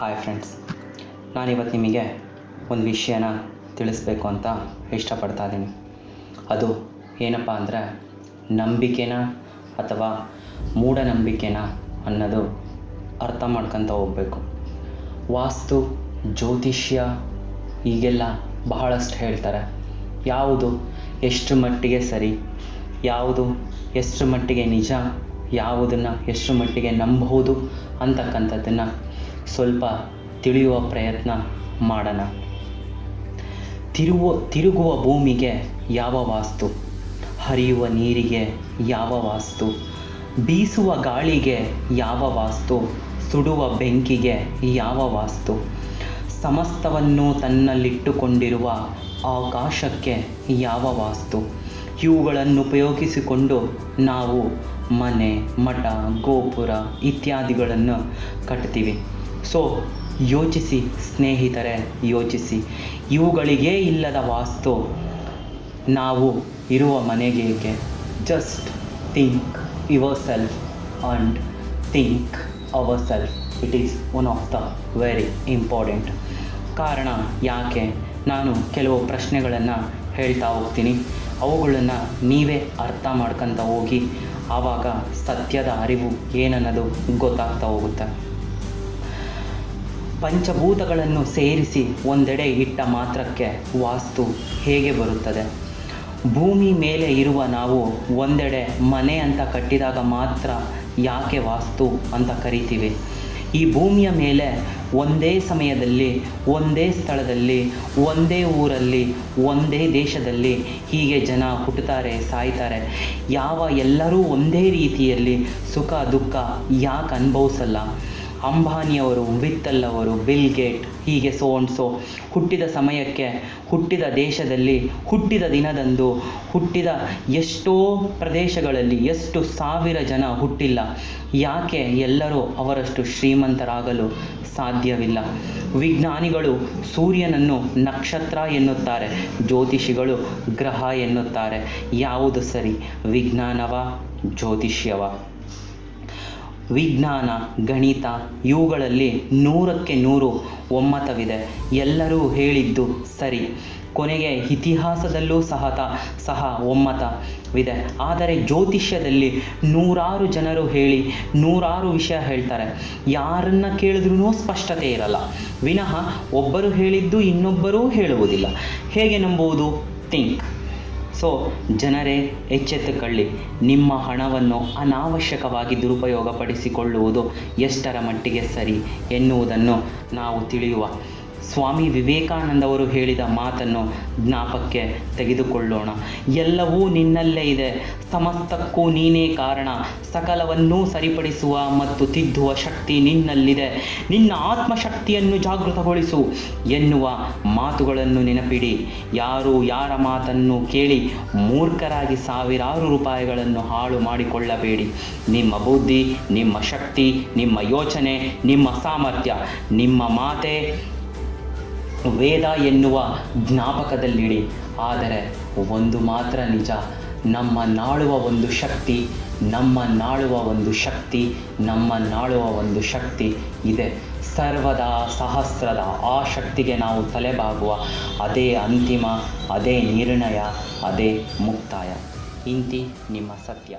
Hi friends ನಾನಿವತ್ತು ನಿಮಗೆ ಒಂದು ವಿಷಯನ ತಿಳಿಸ್ಬೇಕು ಅಂತ ಇಷ್ಟಪಡ್ತಾ ಇದ್ದೀನಿ. ಅದು ಏನಪ್ಪ ಅಂದರೆ ನಂಬಿಕೆನ ಅಥವಾ ಮೂಢನಂಬಿಕೆನ ಅನ್ನೋದು ಅರ್ಥ ಮಾಡ್ಕೊತ ಹೋಗಬೇಕು. ವಾಸ್ತು, ಜ್ಯೋತಿಷ್ಯ ಈಗೆಲ್ಲ ಬಹಳಷ್ಟು ಹೇಳ್ತಾರೆ. ಯಾವುದು ಎಷ್ಟು ಮಟ್ಟಿಗೆ ಸರಿ, ಯಾವುದು ಎಷ್ಟು ಮಟ್ಟಿಗೆ ನಿಜ, ಯಾವುದನ್ನು ಎಷ್ಟು ಮಟ್ಟಿಗೆ ನಂಬಬಹುದು ಅಂತಕ್ಕಂಥದ್ದನ್ನು ಸ್ವಲ್ಪ ತಿಳಿಯುವ ಪ್ರಯತ್ನ ಮಾಡೋಣ. ತಿರುವ, ತಿರುಗುವ ಭೂಮಿಗೆ ಯಾವ ವಾಸ್ತು? ಹರಿಯುವ ನೀರಿಗೆ ಯಾವ ವಾಸ್ತು? ಬೀಸುವ ಗಾಳಿಗೆ ಯಾವ ವಾಸ್ತು? ಸುಡುವ ಬೆಂಕಿಗೆ ಯಾವ ವಾಸ್ತು? ಸಮಸ್ತವನ್ನು ತನ್ನಲ್ಲಿಟ್ಟುಕೊಂಡಿರುವ ಆಕಾಶಕ್ಕೆ ಯಾವ ವಾಸ್ತು? ಇವುಗಳನ್ನು ಉಪಯೋಗಿಸಿಕೊಂಡು ನಾವು ಮನೆ, ಮಠ, ಗೋಪುರ ಇತ್ಯಾದಿಗಳನ್ನು ಕಟ್ತೀವಿ. ಸೊ ಯೋಚಿಸಿ, ಸ್ನೇಹಿತರೆ, ಯೋಚಿಸಿ. ಇವುಗಳಿಗೇ ಇಲ್ಲದ ವಾಸ್ತು. ನಾವು ಇರುವ ಮನೆಗೆ just think yourself and think ourself it is one of the very important ಕಾರಣ ಯಾಕೆ? ನಾನು ಕೆಲವು ಪ್ರಶ್ನೆಗಳನ್ನು ಹೇಳ್ತಾ ಹೋಗ್ತೀನಿ. ಅವುಗಳನ್ನು ನೀವೇ ಅರ್ಥ ಮಾಡ್ಕೊತ ಹೋಗಿ, ಆವಾಗ ಸತ್ಯದ ಅರಿವು ಏನನ್ನೋದು ಗೊತ್ತಾಗ್ತಾ ಹೋಗುತ್ತೆ. ಪಂಚಭೂತಗಳನ್ನು ಸೇರಿಸಿ ಒಂದೆಡೆ ಇಟ್ಟ ಮಾತ್ರಕ್ಕೆ ವಾಸ್ತು ಹೇಗೆ ಬರುತ್ತದೆ? ಭೂಮಿ ಮೇಲೆ ಇರುವ ನಾವು ಒಂದೆಡೆ ಮನೆ ಅಂತ ಕಟ್ಟಿದಾಗ ಮಾತ್ರ ಯಾಕೆ ವಾಸ್ತು ಅಂತ ಕರಿತೀವಿ. ಈ ಭೂಮಿಯ ಮೇಲೆ ಒಂದೇ ಸಮಯದಲ್ಲಿ, ಒಂದೇ ಸ್ಥಳದಲ್ಲಿ, ಒಂದೇ ಊರಲ್ಲಿ, ಒಂದೇ ದೇಶದಲ್ಲಿ ಹೀಗೆ ಜನ ಹುಟ್ಟುತ್ತಾರೆ, ಸಾಯ್ತಾರೆ. ಯಾವ ಎಲ್ಲರೂ ಒಂದೇ ರೀತಿಯಲ್ಲಿ ಸುಖ, ದುಃಖ ಯಾಕೆ ಅನುಭವಿಸಲ್ಲ? ಅಂಬಾನಿಯವರು ವಿತ್ತಲ್ ಅವರು ಬಿಲ್ ಗೇಟ್, ಹೀಗೆ ಸೋ ಸೋ. ಹುಟ್ಟಿದ ಸಮಯಕ್ಕೆ, ಹುಟ್ಟಿದ ದೇಶದಲ್ಲಿ, ಹುಟ್ಟಿದ ದಿನದಂದು, ಹುಟ್ಟಿದ ಎಷ್ಟೋ ಪ್ರದೇಶಗಳಲ್ಲಿ ಎಷ್ಟು ಸಾವಿರ ಜನ ಹುಟ್ಟಿಲ್ಲ. ಯಾಕೆ ಎಲ್ಲರೂ ಅವರಷ್ಟು ಶ್ರೀಮಂತರಾಗಲು ಸಾಧ್ಯವಿಲ್ಲ? ವಿಜ್ಞಾನಿಗಳು ಸೂರ್ಯನನ್ನು ನಕ್ಷತ್ರ ಎನ್ನುತ್ತಾರೆ, ಜ್ಯೋತಿಷಿಗಳು ಗ್ರಹ ಎನ್ನುತ್ತಾರೆ. ಯಾವುದು ಸರಿ, ವಿಜ್ಞಾನವ, ಜ್ಯೋತಿಷ್ಯವ? ವಿಜ್ಞಾನ, ಗಣಿತ ಇವುಗಳಲ್ಲಿ ನೂರಕ್ಕೆ ನೂರು ಒಮ್ಮತವಿದೆ. ಎಲ್ಲರೂ ಹೇಳಿದ್ದು ಸರಿ. ಕೊನೆಗೆ ಇತಿಹಾಸದಲ್ಲೂ ಸಹ ಸಹ ಒಮ್ಮತವಿದೆ. ಆದರೆ ಜ್ಯೋತಿಷ್ಯದಲ್ಲಿ ನೂರಾರು ಜನರು ಹೇಳಿ ನೂರಾರು ವಿಷಯ ಹೇಳ್ತಾರೆ. ಯಾರನ್ನ ಕೇಳಿದ್ರೂ ಸ್ಪಷ್ಟತೆ ಇರಲ್ಲ. ವಿನಃ ಒಬ್ಬರು ಹೇಳಿದ್ದು ಇನ್ನೊಬ್ಬರೂ ಹೇಳುವುದಿಲ್ಲ. ಹೇಗೆ ನಂಬುವುದು? ಥಿಂಕ್. ಸೊ ಜನರೇ ಎಚ್ಚೆತ್ತುಕೊಳ್ಳಿ. ನಿಮ್ಮ ಹಣವನ್ನು ಅನಾವಶ್ಯಕವಾಗಿ ದುರುಪಯೋಗಪಡಿಸಿಕೊಳ್ಳುವುದು ಎಷ್ಟರ ಮಟ್ಟಿಗೆ ಸರಿ ಎನ್ನುವುದನ್ನು ನಾವು ತಿಳಿಯುವ ಸ್ವಾಮಿ ವಿವೇಕಾನಂದವರು ಹೇಳಿದ ಮಾತನ್ನು ಜ್ಞಾಪಕ್ಕೆ ತೆಗೆದುಕೊಳ್ಳೋಣ. ಎಲ್ಲವೂ ನಿನ್ನಲ್ಲೇ ಇದೆ. ಸಮಸ್ತಕ್ಕೂ ನೀನೇ ಕಾರಣ. ಸಕಲವನ್ನೂ ಸರಿಪಡಿಸುವ ಮತ್ತು ತಿದ್ದುವ ಶಕ್ತಿ ನಿನ್ನಲ್ಲಿದೆ. ನಿನ್ನ ಆತ್ಮಶಕ್ತಿಯನ್ನು ಜಾಗೃತಗೊಳಿಸು ಎನ್ನುವ ಮಾತುಗಳನ್ನು ನೆನಪಿಡಿ. ಯಾರು ಯಾರ ಮಾತನ್ನು ಕೇಳಿ ಮೂರ್ಖರಾಗಿ ಸಾವಿರಾರು ರೂಪಾಯಿಗಳನ್ನು ಹಾಳು ಮಾಡಿಕೊಳ್ಳಬೇಡಿ. ನಿಮ್ಮ ಬುದ್ಧಿ, ನಿಮ್ಮ ಶಕ್ತಿ, ನಿಮ್ಮ ಯೋಚನೆ, ನಿಮ್ಮ ಸಾಮರ್ಥ್ಯ, ನಿಮ್ಮ ಮಾತೆ ವೇದ ಎನ್ನುವ ಜ್ಞಾಪಕದಲ್ಲಿಡಿ. ಆದರೆ ಒಂದು ಮಾತ್ರ ನಿಜ. ನಮ್ಮ ನಾಳುವ ಒಂದು ಶಕ್ತಿ, ನಮ್ಮ ನಾಳುವ ಒಂದು ಶಕ್ತಿ, ನಮ್ಮ ನಾಳುವ ಒಂದು ಶಕ್ತಿ ಇದೆ. ಸರ್ವದ ಸಹಸ್ರದ ಆ ಶಕ್ತಿಗೆ ನಾವು ತಲೆಬಾಗುವ ಅದೇ ಅಂತಿಮ, ಅದೇ ನಿರ್ಣಯ, ಅದೇ ಮುಕ್ತಾಯ. ಇಂತಿ ನಿಮ್ಮ ಸತ್ಯ.